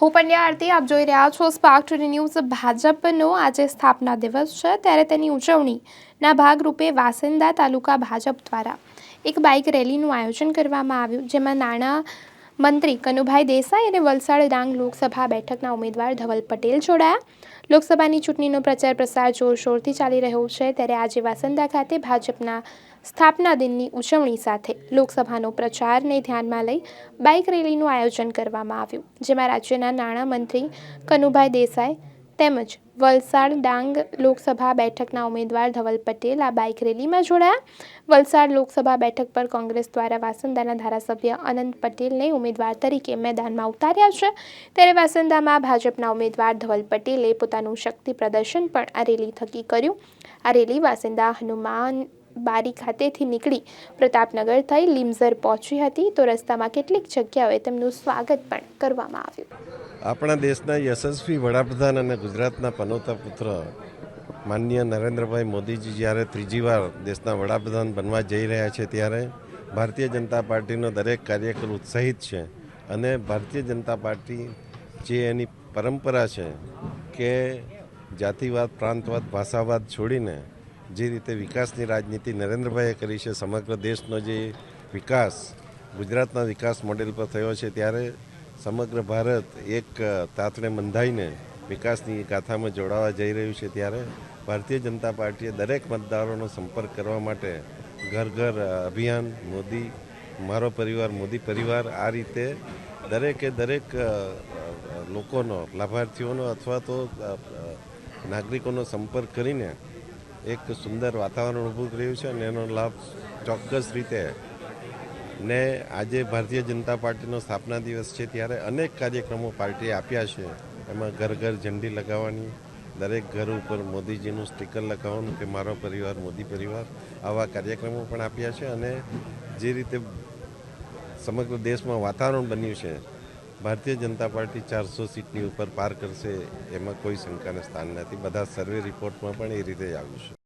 હું પંડ્યા આરતી આપ જોઈ રહ્યા છો સ્પાર્ક ટુડે ન્યૂઝ ભાજપનો આજે સ્થાપના દિવસ છે, ત્યારે તેની ઉજવણીના ભાગરૂપે વાસંદા તાલુકા ભાજપ દ્વારા એક બાઇક રેલીનું આયોજન કરવામાં આવ્યું, જેમાં નાણાં મંત્રી કનુભાઈ દેસાઈ અને વલસાડ ડાંગ લોકસભા બેઠકના ઉમેદવાર ધવલ પટેલ જોડાયા. લોકસભાની ચૂંટણીનો પ્રચાર પ્રસાર જોરશોરથી ચાલી રહ્યો છે ત્યારે આજે વાસંદા ખાતે ભાજપના સ્થાપના દિનની ઉજવણી સાથે લોકસભાનો પ્રચારને ધ્યાનમાં લઈ બાઇક રેલીનું આયોજન કરવામાં આવ્યું, જેમાં રાજ્યના નાણામંત્રી કનુભાઈ દેસાઈ તેમજ વલસાડ ડાંગ લોકસભા બેઠકના ઉમેદવાર ધવલ પટેલ આ બાઇક રેલીમાં જોડાયા. વલસાડ લોકસભા બેઠક પર કોંગ્રેસ દ્વારા વાસંદાના ધારાસભ્ય અનંત પટેલને ઉમેદવાર તરીકે મેદાનમાં ઉતાર્યા છે. ત્યારે વાસંદામાં ભાજપના ઉમેદવાર ધવલ પટેલે પોતાનું શક્તિ પ્રદર્શન પણ આ રેલી થકી કર્યું. આ રેલી વાસંદા હનુમાન બારી ખાતેથી નીકળી પ્રતાપનગર થઈ લીમઝર પહોંચી હતી તો રસ્તામાં કેટલીક જગ્યાઓએ તેમનું સ્વાગત પણ કરવામાં આવ્યું. આપણા દેશના યશસ્વી વડાપ્રધાન અને ગુજરાતના પનોતા પુત્ર માનનીય નરેન્દ્રભાઈ મોદીજી જ્યારે ત્રીજી વાર દેશના વડાપ્રધાન બનવા જઈ રહ્યા છે ત્યારે ભારતીય જનતા પાર્ટીનો દરેક કાર્યકર ઉત્સાહિત છે અને ભારતીય જનતા પાર્ટી જે એની પરંપરા છે કે જાતિવાદ, પ્રાંતવાદ, ભાષાવાદ છોડીને જે રીતે વિકાસની રાજનીતિ નરેન્દ્રભાઈએ કરી છે, સમગ્ર દેશનો જે વિકાસ, ગુજરાતના વિકાસ મોડેલ પર થયો છે, ત્યારે સમગ્ર ભારત એક તાતણે બંધાઈને વિકાસની ગાથામાં જોડાવા જઈ રહ્યું છે, ત્યારે ભારતીય જનતા પાર્ટીએ દરેક મતદારોનો સંપર્ક કરવા માટે ઘર ઘર અભિયાન, મોદી, મારો પરિવાર, મોદી પરિવાર, આ રીતે દરેકે દરેક લોકોનો, લાભાર્થીઓનો અથવા તો નાગરિકોનો સંપર્ક કરીને એક સુંદર વાતાવરણ ઊભું કર્યું છે અને એનો લાભ ચોક્કસ રીતે ને આજે ભારતીય જનતા પાર્ટીનો સ્થાપના દિવસ છે ત્યારે અનેક કાર્યક્રમો પાર્ટીએ આપ્યા છે. એમાં ઘર ઘર ઝંડી લગાવવાની, દરેક ઘર ઉપર મોદીજીનું સ્ટીકર લગાવવાનું કે મારો પરિવાર, મોદી પરિવાર, આવા કાર્યક્રમો પણ આપ્યા છે અને જે રીતે સમગ્ર દેશમાં વાતાવરણ બન્યું છે, ભારતીય જનતા પાર્ટી ચારસો સીટની ઉપર પાર કરશે એમાં કોઈ શંકાને સ્થાન નથી. બધા સર્વે રિપોર્ટમાં પણ એ રીતે જ આવ્યું છે.